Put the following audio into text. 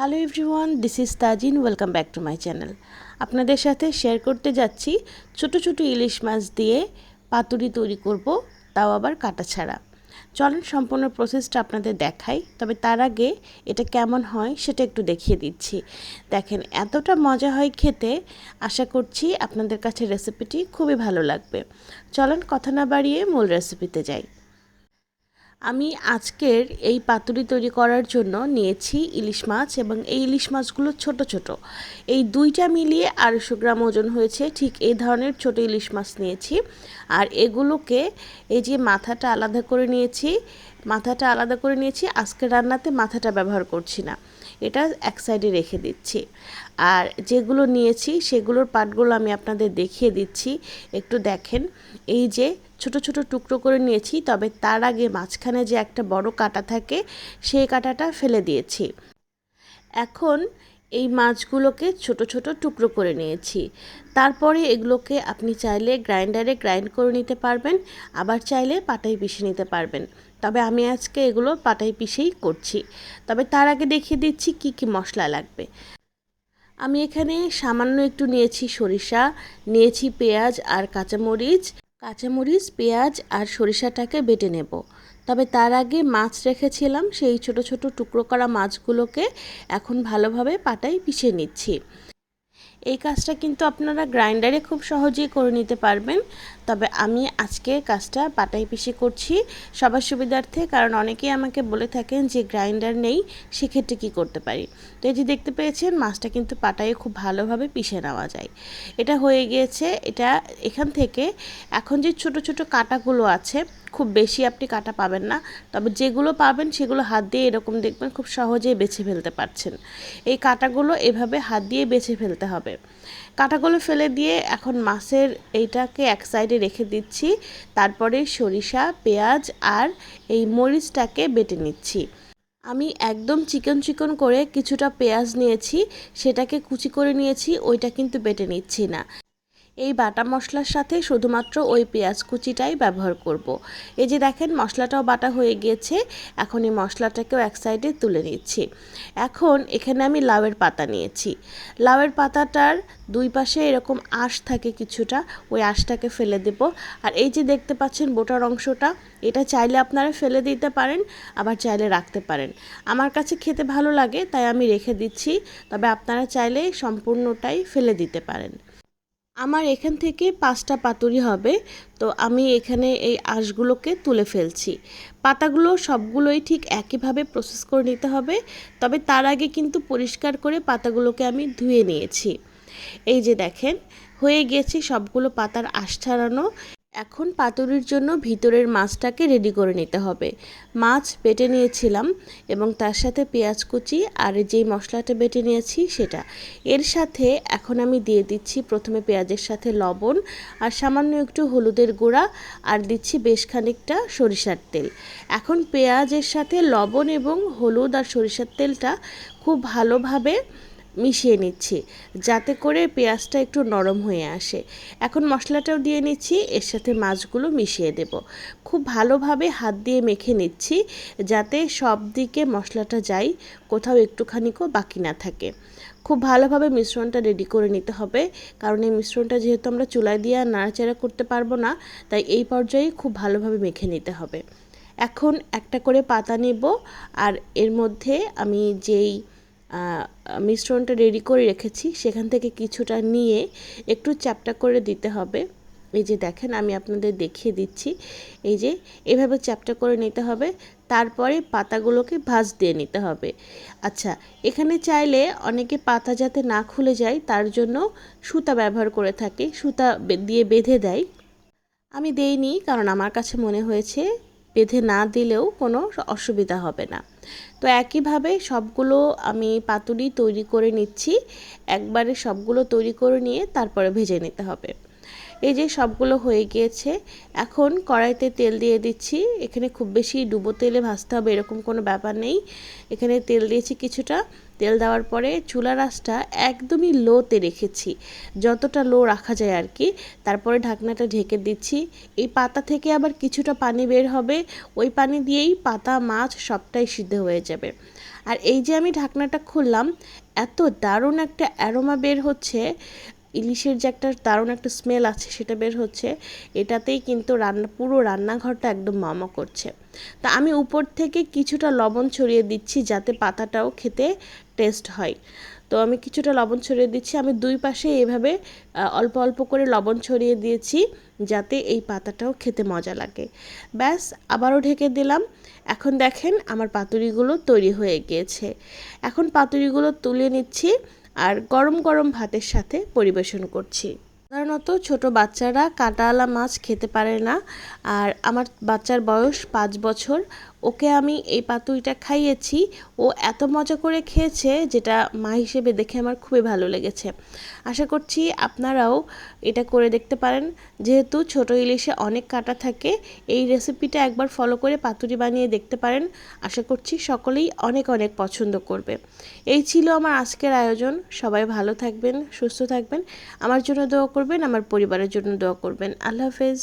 Hello everyone this is Tajin welcome back to my channel আপনাদের সাথে share করতে যাচ্ছি ছোট ছোট ইলিশ মাছ দিয়ে পাতুরি তৈরি করব, তাও আবার কাটা ছাড়া। চলেন সম্পূর্ণ প্রসেসটা আপনাদের দেখাই, তবে তার আগে এটা কেমন হয় সেটা একটু দেখিয়ে দিচ্ছি। দেখেন, এতটা মজা হয় খেতে, আশা করছি আপনাদের কাছে রেসিপিটি খুবই ভালো লাগবে। চলেন কথা না বাড়িয়ে মূল রেসিপিতে যাই। আমি আজকের এই পাতুরি তৈরি করার জন্য নিয়েছি ইলিশ মাছ এবং এই ইলিশ মাছগুলো ছোট ছোট। এই দুইটা মিলিয়ে আড়াইশো গ্রাম ওজন হয়েছে। ঠিক এই ধরনের ছোট ইলিশ মাছ নিয়েছি। আর এগুলোকে এই যে মাথাটা আলাদা করে নিয়েছি, মাথাটা আলাদা করে নিয়েছি আজকে রান্নাতে মাথাটা ব্যবহার করছি না। এটা এক সাইডে রেখে দিচ্ছি। আর যেগুলো নিয়েছি, সেগুলোর পাটগুলো আমি আপনাদের দেখিয়ে দিচ্ছি। একটু দেখেন, এই যে ছোট ছোট টুকরো করে নিয়েছি, তবে তার আগে মাঝখানে যে একটা বড় কাটা থাকে, সেই কাটাটা ফেলে দিয়েছি। এখন এই মাছগুলোকে ছোট ছোট টুকরো করে নিয়েছি। তারপরে এগুলোকে আপনি চাইলে গ্রাইন্ডারে গ্রাইন্ড করে নিতে পারবেন, আবার চাইলে পাটাই পিষে নিতে পারবেন। তবে আমি আজকে এগুলো পাটাই পিষেই করছি। তবে তার আগে দেখিয়ে দিচ্ছি কি কি মশলা লাগবে। আমি এখানে সামান্য একটু নিয়েছি সরিষা, নিয়েছি পেঁয়াজ আর কাঁচামরিচ। কাঁচামরিচ, পেঁয়াজ আর সরিষাটাকে বেটে নেব। তবে তার আগে মাছ রেখেছিলাম, সেই ছোট ছোট টুকরো করা মাছগুলোকে এখন ভালোভাবে পাটায় পিষে নিচ্ছি। এই কাজটা কিন্তু আপনারা গ্রাইন্ডারে খুব সহজেই করে নিতে পারবেন। তবে আমি আজকে কাজটা পাটাই পিষে করছি সবার সুবিধার্থে, কারণ অনেকেই আমাকে বলে থাকেন যে গ্রাইন্ডার নেই, সেক্ষেত্রে কী করতে পারি? তো এই যে দেখতে পেয়েছেন, মাছটা কিন্তু পাটায় খুব ভালোভাবে পিষে নেওয়া যায়। এটা হয়ে গিয়েছে, এটা এখান থেকে এখন যে ছোট ছোট কাটাগুলো আছে, খুব বেশি আপনি কাটা পাবেন না, তবে যেগুলো পাবেন সেগুলো হাত দিয়ে এরকম দেখবেন খুব সহজেই বেছে ফেলতে পারছেন। এই কাটাগুলো এভাবে হাত দিয়ে বেছে ফেলতে হবে। কাটাগুলো ফেলে দিয়ে এখন মাছের এইটাকে এক সাইডে রেখে দিচ্ছি। তারপরে সরিষা, পেঁয়াজ আর এই মরিচটাকে বেটে নিচ্ছি। আমি একদম চিকন চিকন করে কিছুটা পেঁয়াজ নিয়েছি, সেটাকে কুচি করে নিয়েছি, ওইটা কিন্তু বেটে নিচ্ছি না। এই বাটা মশলার সাথে শুধুমাত্র ওই পেঁয়াজ কুচিটাই ব্যবহার করব। এই যে দেখেন, মশলাটাও বাটা হয়ে গিয়েছে এখন এই মশলাটাকেও এক সাইডে তুলে নিচ্ছি। এখন এখানে আমি লাউয়ের পাতা নিয়েছি। লাউয়ের পাতাটার দুই পাশে এরকম আঁশ থাকে কিছুটা, ওই আঁশটাকে ফেলে দেব। আর এই যে দেখতে পাচ্ছেন বোটার অংশটা, এটা চাইলে আপনারা ফেলে দিতে পারেন, আবার চাইলে রাখতে পারেন। আমার কাছে খেতে ভালো লাগে, তাই আমি রেখে দিচ্ছি। তবে আপনারা চাইলে সম্পূর্ণটাই ফেলে দিতে পারেন। আমার এখান থেকে পাঁচটা পাতুরি হবে। তো আমি এখানে এই আঁশগুলোকে তুলে ফেলছি। পাতাগুলো সবগুলোই ঠিক একইভাবে প্রসেস করে নিতে হবে। তবে তার আগে কিন্তু পরিষ্কার করে পাতাগুলোকে আমি ধুয়ে নিয়েছি। এই যে দেখেন, হয়ে গেছে সবগুলো পাতার আশ ছাড়ানো। এখন পাতুরির জন্য ভিতরের মাছটাকে রেডি করে নিতে হবে। মাছ বেটে নিয়েছিলাম এবং তার সাথে পেঁয়াজ কুচি আর যেই মশলাটা বেটে নিয়েছি সেটা। এর সাথে এখন আমি দিয়ে দিচ্ছি প্রথমে পেঁয়াজের সাথে লবণ আর সামান্য একটু হলুদের গুঁড়া আর দিচ্ছি বেশ খানিকটা সরিষার তেল। এখন পেঁয়াজের সাথে লবণ এবং হলুদ আর সরিষার তেলটা খুব ভালোভাবে মিশিয়ে নিচ্ছি, যাতে করে পেঁয়াজটা একটু নরম হয়ে আসে। এখন মশলাটাও দিয়ে নিচ্ছি, এর সাথে মাছগুলো মিশিয়ে দেব। খুব ভালোভাবে হাত দিয়ে মেখে নিচ্ছি, যাতে সব দিকে মশলাটা যায়, কোথাও একটুখানিকও বাকি না থাকে। খুব ভালোভাবে মিশ্রণটা রেডি করে নিতে হবে, কারণ এই মিশ্রণটা যেহেতু আমরা চুলায় দিয়ে আর নাড়াচাড়া করতে পারব না, তাই এই পর্যায়ে খুব ভালোভাবে মেখে নিতে হবে। এখন একটা করে পাতা নেব, আর এর মধ্যে আমি যেই মিশ্রণটা রেডি করে রেখেছি, সেখান থেকে কিছুটা নিয়ে একটু চ্যাপটা করে দিতে হবে। এই যে দেখেন, আমি আপনাদের দেখিয়ে দিচ্ছি। এই যে এভাবে চ্যাপটা করে নিতে হবে, তারপরে পাতাগুলোকে ভাজ দিয়ে নিতে হবে। আচ্ছা এখানে চাইলে অনেকে পাতা যাতে না খুলে যায়, তার জন্য সুতা ব্যবহার করে থাকে, সুতা দিয়ে বেঁধে দেয়। আমি দেইনি, কারণ আমার কাছে মনে হয়েছে বেঁধে না দিলেও কোনো অসুবিধা হবে না। তো একইভাবে সবগুলো আমি পাতুরি তৈরি করে নিচ্ছি। একবারে সবগুলো তৈরি করে নিয়ে তারপরে ভেজে নিতে হবে। এই যে সবগুলো হয়ে গিয়েছে, এখন কড়াইতে তেল দিয়ে দিচ্ছি। এখানে খুব বেশি ডুবো তেলে ভাজতে হবে এরকম কোনো ব্যাপার নেই। এখানে তেল দিয়েছি কিছুটা। তেল দেওয়ার পরে চুলা রাসটা একদমই লোতে রেখেছি। যতটা লো রাখা যায় আর কি। তারপরে ঢাকনাটা ঢেকে দিচ্ছি। এই পাতা থেকে আবার কিছুটা পানি বের হবে। ওই পানি দিয়েই পাতা, মাছ সবটাই সিদ্ধ হয়ে যাবে। আর এই যে আমি ঢাকনাটা খুললাম, এত দারুণ একটা অ্যারোমা বের হচ্ছে। ইলিশের যে একটা দারুণ একটা স্মেল আছে, সেটা বের হচ্ছে। এটাতেই কিন্তু রান্না, পুরো রান্নাঘরটা একদম মামা করছে। তা আমি উপর থেকে কিছুটা লবণ ছড়িয়ে দিচ্ছি যাতে পাতাটাও খেতে টেস্ট হয়। তো আমি কিছুটা লবণ ছড়িয়ে দিচ্ছি। আমি দুই পাশে এভাবে অল্প অল্প করে লবণ ছড়িয়ে দিয়েছি যাতে এই পাতাটাও খেতে মজা লাগে। ব্যাস, আবারও ঢেকে দিলাম। এখন দেখেন আমার পাতুরিগুলো তৈরি হয়ে গিয়েছে। এখন পাতুরিগুলো তুলে নিচ্ছি। আর গরম গরম ভাতের সাথে পরিবেশন করছি। সাধারণত ছোট বাচ্চারা কাঁটাওয়ালা মাছ খেতে পারে না। আর আমার বাচ্চার বয়স পাঁচ বছর। ওকে আমি এই পাতুরিটা খাইয়েছি। ও এত মজা করে খেয়েছে যেটা মা হিসেবে দেখে আমার খুবই ভালো লেগেছে। আশা করছি আপনারাও এটা করে দেখতে পারেন। যেহেতু ছোট ইলিশে অনেক কাটা থাকে, এই রেসিপিটা একবার ফলো করে পাতুরি বানিয়ে দেখতে পারেন। আশা করছি সকলেই অনেক অনেক পছন্দ করবে। এই ছিল আমার আজকের আয়োজন। সবাই ভালো থাকবেন, সুস্থ থাকবেন। আমার জন্য দোয়া করবেন, আমার পরিবারের জন্য দোয়া করবেন। আল্লাহ হাফেজ।